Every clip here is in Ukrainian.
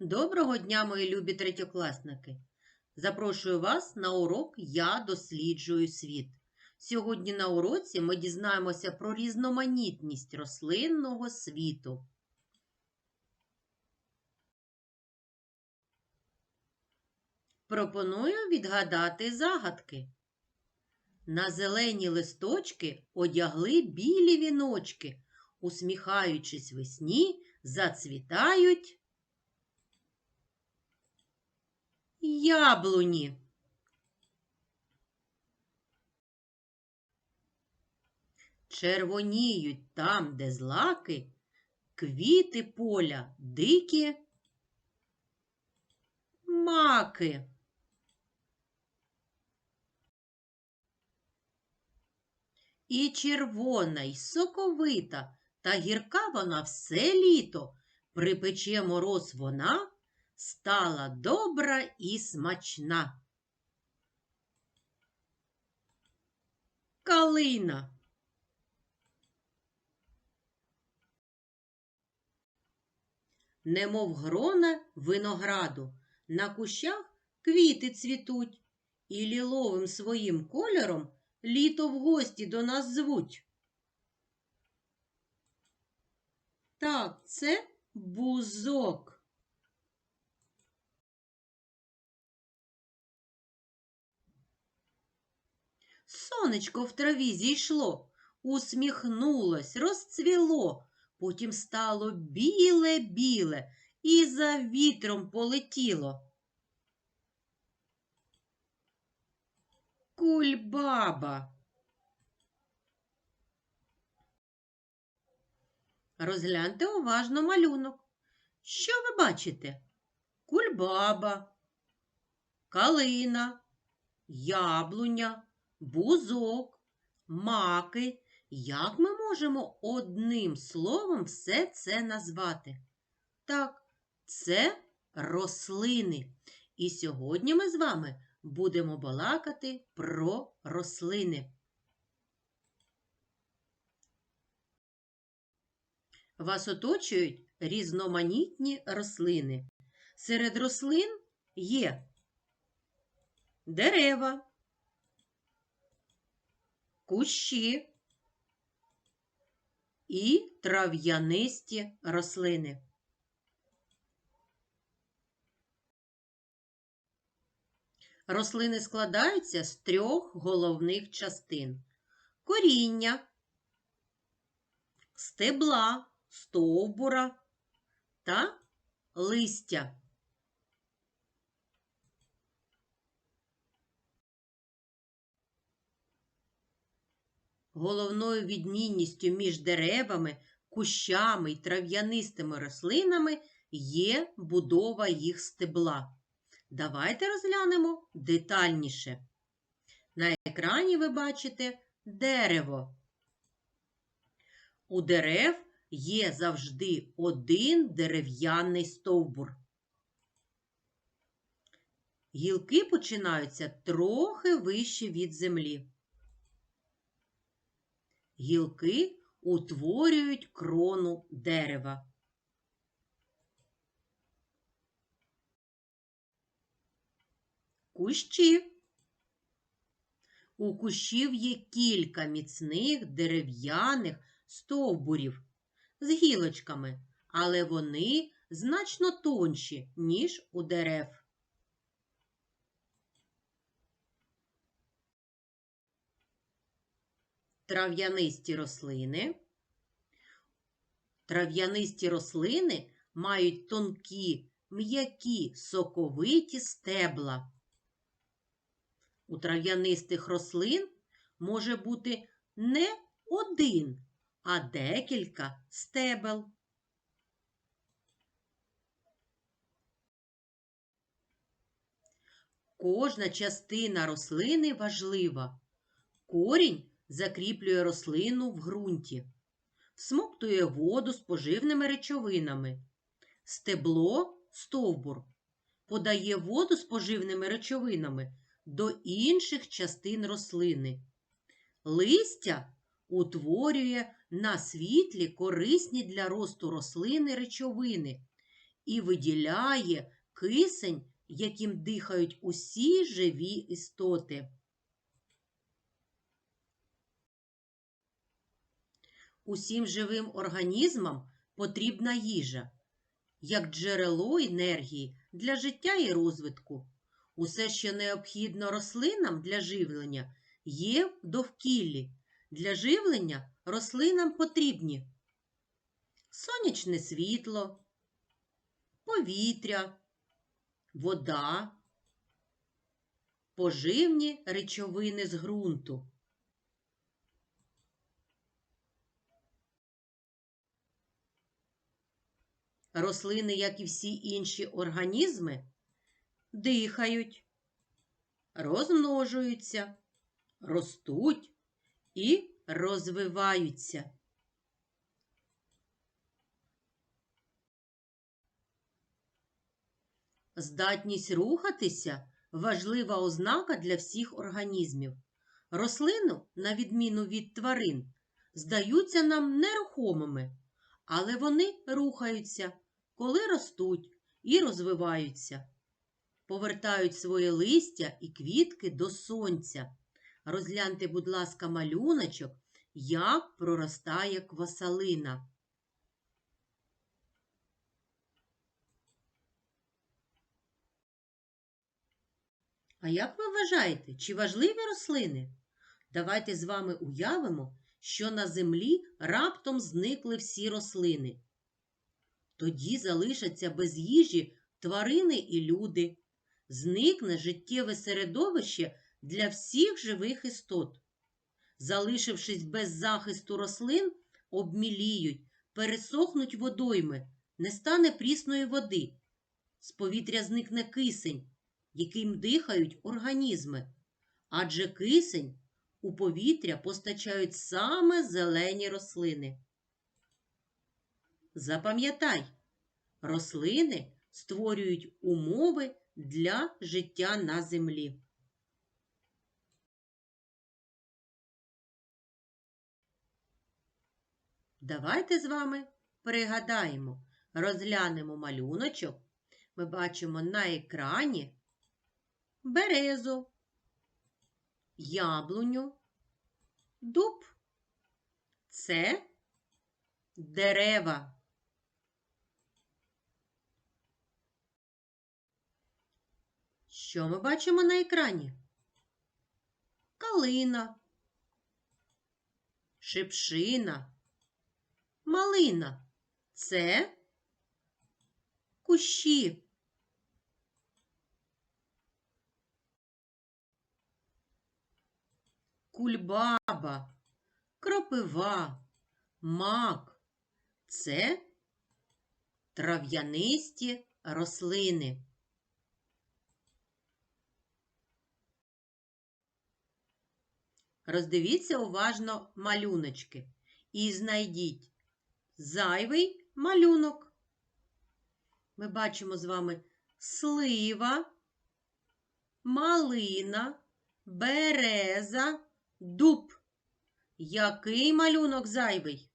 Доброго дня, мої любі третьокласники! Запрошую вас на урок Я досліджую світ. Сьогодні на уроці ми дізнаємося про різноманітність рослинного світу. Пропоную відгадати загадки. На зелені листочки одягли білі віночки, усміхаючись весні, зацвітають яблуні. Червоніють там, де злаки, квіти поля дикі, маки. І червона, й соковита, та гірка вона все літо. Припече мороз вона, стала добра і смачна. Калина. Немов грона винограду, на кущах квіти цвітуть, і ліловим своїм кольором літо в гості до нас звуть. Так, це бузок. Сонечко в траві зійшло, усміхнулось, розцвіло, потім стало біле-біле і за вітром полетіло. Кульбаба. Розгляньте уважно малюнок. Що ви бачите? Кульбаба, калина, яблуня, бузок, маки. Як ми можемо одним словом все це назвати? Так, це рослини. І сьогодні ми з вами будемо балакати про рослини. Вас оточують різноманітні рослини. Серед рослин є дерева, кущі і трав'янисті рослини. Рослини складаються з трьох головних частин: коріння, стебла, стовбура та листя. Головною відмінністю між деревами, кущами й трав'янистими рослинами є будова їх стебла. Давайте розглянемо детальніше. На екрані ви бачите дерево. У дерев є завжди один дерев'яний стовбур. Гілки починаються трохи вище від землі. Гілки утворюють крону дерева. Кущі. У кущів є кілька міцних дерев'яних стовбурів з гілочками, але вони значно тонші, ніж у дерев. Трав'янисті рослини. Трав'янисті рослини мають тонкі, м'які, соковиті стебла. У трав'янистих рослин може бути не один, а декілька стебел. Кожна частина рослини важлива. Корінь закріплює рослину в ґрунті, всмоктує воду з поживними речовинами. Стебло стовбур подає воду з поживними речовинами до інших частин рослини. Листя утворює на світлі корисні для росту рослини речовини і виділяє кисень, яким дихають усі живі істоти. Усім живим організмам потрібна їжа, як джерело енергії для життя і розвитку. Усе, що необхідно рослинам для живлення, є довкіллі. Для живлення рослинам потрібні сонячне світло, повітря, вода, поживні речовини з ґрунту. Рослини, як і всі інші організми, дихають, розмножуються, ростуть і розвиваються. Здатність рухатися важлива ознака для всіх організмів. Рослину, на відміну від тварин, здаються нам нерухомими, але вони рухаються, коли ростуть і розвиваються, повертають своє листя і квітки до сонця. Розгляньте, будь ласка, малюночок, як проростає квасалина. А як ви вважаєте, чи важливі рослини? Давайте з вами уявимо, що на землі раптом зникли всі рослини. Тоді залишаться без їжі тварини і люди. Зникне життєве середовище для всіх живих істот. Залишившись без захисту рослин, обміліють, пересохнуть водойми, не стане прісної води. З повітря зникне кисень, яким дихають організми. Адже кисень у повітря постачають саме зелені рослини. Запам'ятай, рослини створюють умови для життя на землі. Давайте з вами пригадаємо, розглянемо малюночок. Ми бачимо на екрані березу, яблуню, дуб. Це дерева. Що ми бачимо на екрані? Калина, шипшина, малина. Це кущі. Кульбаба, кропива, мак. Це трав'янисті рослини. Роздивіться уважно малюночки і знайдіть зайвий малюнок. Ми бачимо з вами слива, малина, береза, дуб. Який малюнок зайвий?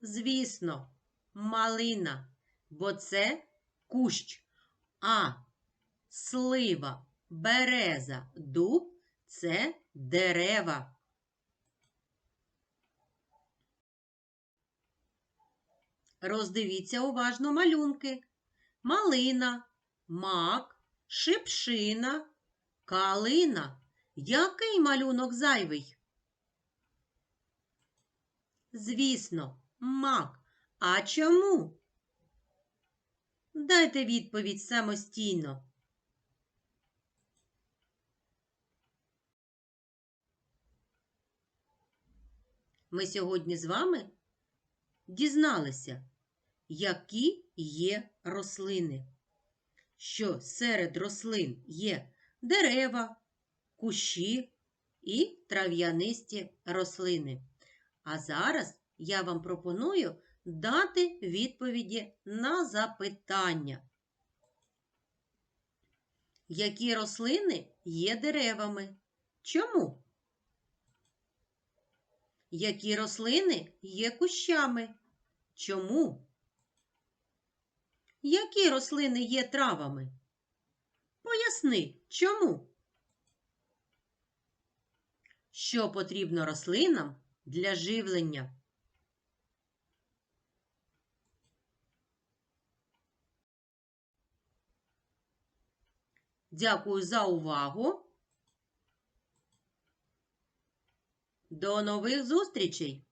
Звісно, малина, бо це кущ, а слива, береза, дуб це дерева. Роздивіться уважно малюнки. Малина, мак, шипшина, калина. Який малюнок зайвий? Звісно, мак. А чому? Дайте відповідь самостійно. Ми сьогодні з вами дізналися, які є рослини. Що серед рослин є дерева, кущі і трав'янисті рослини. А зараз я вам пропоную дати відповіді на запитання. Які рослини є деревами? Чому? Які рослини є кущами? Чому? Які рослини є травами? Поясни, чому? Що потрібно рослинам для живлення? Дякую за увагу. До нових зустрічей!